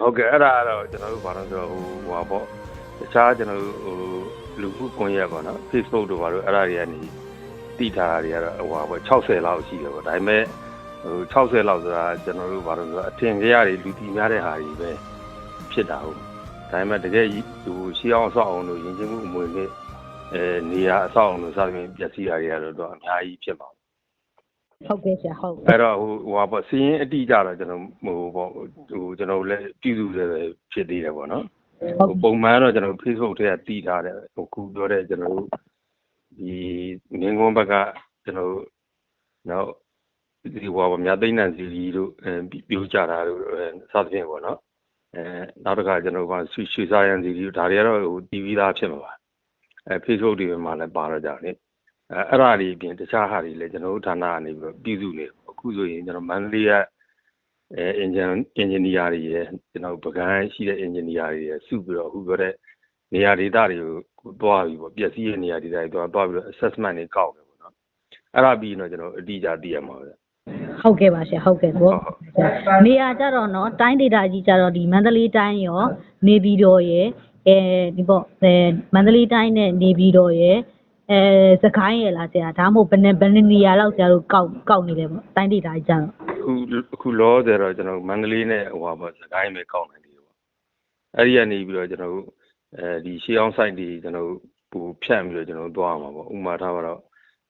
ဟုတ်ကဲ့အဲ့ဒါကတော့ကျွန်တော်တို့ဘာလို့ဆိုတော့ဟိုဟိုပါပေါ့တခြားကျွန်တော်တို့ဟိုလူမှုကွန်ရက်ပေါ့နော် Facebook တို့ဘာလို့အဲ့ဒါတွေကနေတိထားတာတွေကတော့ဟိုပါပေါ့60လောက်ရှိတယ်ပေါ့ဒါပေမဲ့ဟို60လောက်ဆိုတာကျွန်တော်တို့ဘာလို့ဆိုတော့အထင်ကြီးရတယ်လူတီများတဲ့ဟာတွေပဲဖြစ်တာဟုတ်ဒါပေမဲ့တကယ်ဟိုရှေးအောင်ဆောက်အောင်လို့ယဉ်ကျေးမှုအမွေနဲ့အဲနေရာအဆောက်အုံလို့စသဖြင့်ပျက်စီးတာတွေကတော့တော့အများကြီးဖြစ်ပါ ဟုတ်ကဲ့ဆရာဟုတ်အဲ့တော့ဟိုဟိုပါပေါ့စီရင်အတိအကျတော့ကျွန်တော်ဟိုပေါ့ဟိုကျွန်တော်လည်းပြည်သူတွေပဲဖြစ်သေးတယ်ပေါ့နော်ဟုတ်ဟိုပုံမှန်တော့ကျွန်တော် Facebook ထဲကတီးထားတယ်ဟိုခုပြောတဲ့ကျွန်တော်တို့ဒီငင်းကွန်းဘက်ကကျွန်တော်တို့နောက်ဒီဟိုပါမြတ်သိန်းနန်စီရီတို့အဲပြိုးကြတာတို့အဲစသဖြင့်ပေါ့နော်အဲနောက်တစ်ခါကျွန်တော်ကဆွေရွှေစားရန်စီရီတို့ဒါတွေကတော့ဟို TV သားဖြစ်မှာပါအဲ Facebook တွေမှာလည်းပါတော့ကြတယ် အဲအဲ့ဒါတွေအပြင်တခြားဟာတွေလည်းကျွန်တော်တို့ဌာနကနေပြီးတော့ပြည်စုနေအခုဆိုရင်ကျွန်တော်မန္တလေးကအဲအင်ဂျင်အင်ဂျင်နီယာတွေရယ်ကျွန်တော်ပကန်းရှိတဲ့အင်ဂျင်နီယာတွေရယ်စုပြီးတော့အခုပြောတဲ့နေရာဒေသတွေကိုသွားပြီးပေါ့ပျက်စီးတဲ့နေရာဒေသတွေသွားသွားပြီးတော့ assessment တွေကောက်တယ်ပေါ့နော်အဲ့ဒါပြီးရင်တော့ကျွန်တော်အတိအကျသိရမှာပဲဟုတ်ကဲ့ပါဆရာဟုတ်ကဲ့ဘောနေရာကြတော့နော်တိုင်းဒေသကြီးကြတော့ဒီမန္တလေးတိုင်းရောနေပြည်တော်ရယ်အဲဒီပေါ့အဲမန္တလေးတိုင်းနဲ့နေပြည်တော်ရယ် အဲစကိုင်းရယ်လားဆရာဒါမှမဟုတ်ဘယ်နဲ့ဘယ်နှစ်နေရာလောက်ဆရာတို့ကောက်ကောက်နေတယ်ပေါ့တိုင်းဒေသကြီးကြတော့အခုအခုလောဆယ်တော့ကျွန်တော်မန္တလေးနဲ့ဟိုပါပေါ့စကိုင်းပဲကောက်နိုင်တယ်ပေါ့အဲ့ဒီကနေပြီးတော့ကျွန်တော်တို့အဲဒီရှေးအောင် site တွေကျွန်တော်တို့ပူဖြန့်ပြီးတော့ကျွန်တော်တို့သွားမှာပေါ့ဥပမာထားပါတော့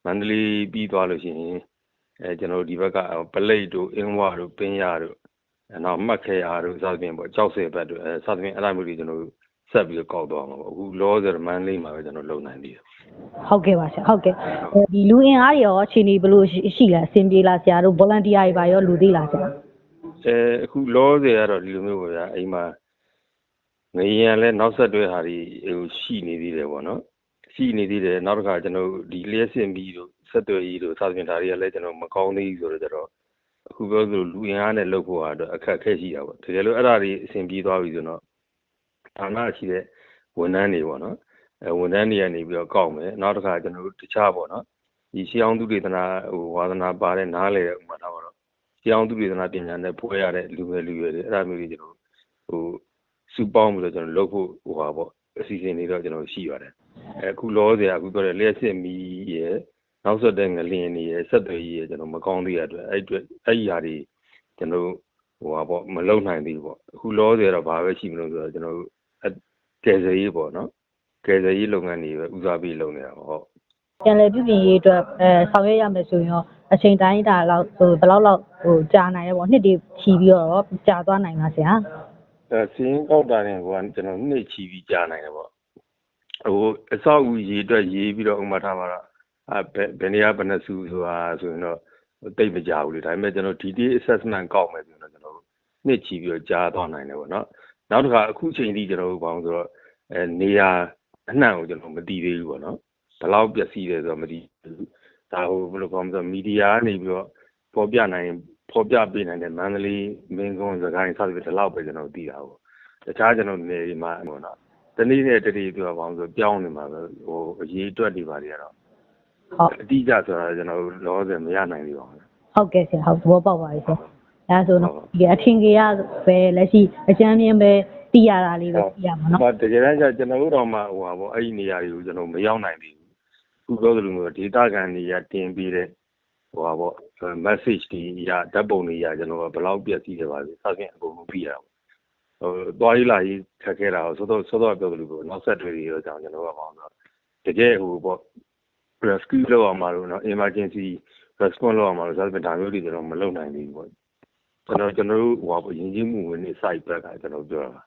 မန္တလေးပြီးသွားလို့ရှိရင်အဲကျွန်တော်တို့ဒီဘက်ကပလိတ်တို့အင်းဝတို့ပင်းရတို့အဲနောက်မှတ်ခဲရတို့စသဖြင့်ပေါ့ကြောက်စဲဘက်တို့အဲစသဖြင့်အဲ့ဒါမျိုးတွေကျွန်တော်တို့ ဆက်ပြီးတော့ကောက်သွားမှာပေါ့အခုလောဆယ်မန္တလေးမှာပဲကျွန်တော်လုံနိုင်သေးတယ်ဟုတ်ကဲ့ပါဆရာဟုတ်ကဲ့အဲဒီလူအင်အားတွေရောအခြေအနေဘယ်လိုရှိရှိလဲအဆင်ပြေလားဆရာတို့ volunteer တွေပါရောလူသေးလားဆရာအဲအခုလောဆယ်ကတော့ဒီလိုမျိုးပါဗျာအိမ်မှာငရေရန်လဲနောက်ဆက်တွဲဟာတွေဟိုရှိနေသေးတယ်ပေါ့နော်ရှိနေသေးတယ်နောက်တစ်ခါကျွန်တော်တို့ဒီလျှက်စင်ပြီးတို့ဆက်သွယ်ရေးတို့စသဖြင့်ဒါတွေကလည်းကျွန်တော်မကောင်းသေးဘူးဆိုတော့ကျတော့အခုပြောသလိုလူအင်အားနဲ့လုပ်ဖို့ဟာတော့အခက်အခဲရှိတာပေါ့တကယ်လို့အဲ့ဒါတွေအဆင်ပြေသွားပြီဆိုတော့ ဌာနရှိတဲ့ဝန်ထမ်းတွေပေါ့နော်အဲဝန်ထမ်းတွေကနေပြီးတော့ကောက်မယ်နောက်တစ်ခါကျွန်တော်တို့တခြားပေါ့နော်ဒီရှေးအောင်သူတေသနာဟိုဝါသနာပါတဲ့နားလေတဲ့ဥပမာထားပါတော့ကျောင်းသူတွေသနာပညာနဲ့ပွဲရတဲ့လူငယ်လူရွယ်တွေအဲ့ဒါမျိုးတွေကျွန်တော်ဟိုစူပေါင်းပြီးတော့ကျွန်တော်လုပ်ဖို့ဟိုဟာပေါ့အစီအစဉ်တွေတော့ကျွန်တော်ရှိပါတယ်အဲအခုလောဆယ်အခုပြောတဲ့လျှက်စစ်မီရယ်နောက်ဆက်တဲ့ငလျင်တွေရယ်ဆက်သွယ်ရေးရယ်ကျွန်တော်မကောင်းသေးတဲ့အတွက်အဲ့အတွက်အဲ့ဒီဟာတွေကျွန်တော်ဟိုဟာပေါ့မလုံနိုင်သေးဘူးပေါ့အခုလောဆယ်တော့ဘာပဲရှိမလို့ဆိုတော့ကျွန်တော် ကယ်ဆယ်ရေးပေါ့နော်ကယ်ဆယ်ရေးလုပ်ငန်းတွေပဲဦးစားပေးလုပ်နေတာပေါ့ဟုတ်ပြန်လည်ပြုပြင်ရေးအတွက်အဲဆောင်ရွက်ရမယ်ဆိုရင်ရောအချိန်တိုင်းတာလောက်ဟိုဘယ်လောက်လောက်ဟိုကြာနိုင်ရဲပေါ့နှစ်တည်းချီပြီးတော့ကြာသွားနိုင်လားဆရာအဲစီရင်ကောက်တာနဲ့ကကျွန်တော်နှစ်ချီပြီးကြာနိုင်တယ်ပေါ့ဟိုအဆောက်အဦရေးအတွက်ရေးပြီးတော့ဥပမာထားပါတော့အဲဘယ်ဘယ်နေရာဘယ်နှစုဆိုတာဆိုရင်တော့တိတ်မကြဘူးလေဒါပေမဲ့ကျွန်တော် detail assessment ကောက်မယ်ဆိုတော့ကျွန်တော်နှစ်ချီပြီးတော့ကြာသွားနိုင်တယ်ပေါ့နော် နောက်တစ်ခါအခုချိန်ထိကျွန်တော်တို့ဘာလို့ဆိုတော့အဲနေရာအနှံ့ကိုကျွန်တော်မသိသေးဘူးပေါ့နော်ဘယ်လောက်ပျက်စီးတယ်ဆိုတော့မသိဘူးဒါဟိုဘယ်လိုကောင်းမလဲမီဒီယာကနေပြီးတော့ပေါ်ပြနိုင်ဖော်ပြပေးနိုင်တဲ့မန္တလေးမင်းကုန်းစကိုင်းစသဖြင့်ဒီလောက်ပဲကျွန်တော်သိတာပေါ့တခြားကျွန်တော်နေဒီမှာပေါ့နော်တနည်းနဲ့တတိပြောပါအောင်ဆိုပြောင်းနေမှာပဲဟိုအရေးအတွက်တွေပါတွေကတော့ဟုတ်အတိအကျဆိုတာကျွန်တော်လောဆယ်မရနိုင်သေးပါဘူးဟုတ်ကဲ့ဆရာဟုတ်သဘောပေါက်ပါပြီဆရာအဲ ဒါဆိုတော့ဒီအထင်ကြီးရပဲလက်ရှိအကျမ်းမြင်ပဲသိရတာလေးပဲသိရမှာနော်ဟောတကယ်တမ်းကျကျွန်တော်တို့တော့မှဟိုပါပေါ့အဲ့ဒီနေရာတွေကိုကျွန်တော်မရောက်နိုင်သေးဘူးခုပြောသလိုမျိုးဒေတာကန်တွေကတင်ပြီးတဲ့ဟိုပါပေါ့ message တွေရဓာတ်ပုံတွေရကျွန်တော်ဘယ်လောက်ပြည့်စည်တယ်ပါလဲစသဖြင့်အကုန်လုံးပြီးရတာပေါ့ဟိုသွားရေးလာရေးခက်ခဲတာကိုစောစောစောစောပြောသလိုပေါ့နောက်ဆက်တွဲတွေရောကြောင့်ကျွန်တော်ကပေါ့ဆိုတကယ်ဟိုပေါ့ rescue လောက်အောင်မှာလို့နော် emergency response လောက်အောင်မှာလို့စသဖြင့်ဒါမျိုးတွေကျွန်တော်မလုပ်နိုင်သေးဘူးပေါ့ ကျွန်တော်ကျွန်တော်တို့ဟိုပါပေါ့ယဉ်ကျေးမှုဝင်နေ site ဘက်ကကျွန်တော်ပြောတာ